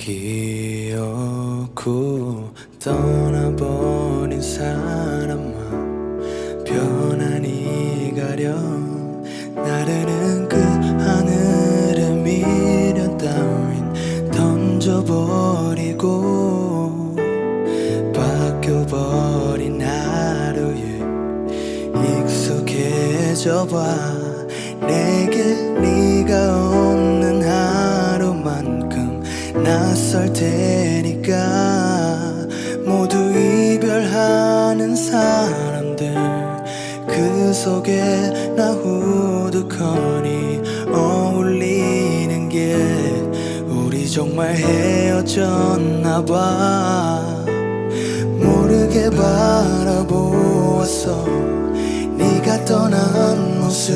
기어고 떠나버린 사람아 변하니 가련. 나르는 그 하늘에 미련 따윈 던져버리고 바뀌어버린 하루에 익숙해져봐. 내게 네 낯설 테니까 모두 이별하는 사람들. 그 속에 나 후두커니 어울리는 게 우리 정말 헤어졌나 봐. 모르게 바라보았어. 네가 떠난 모습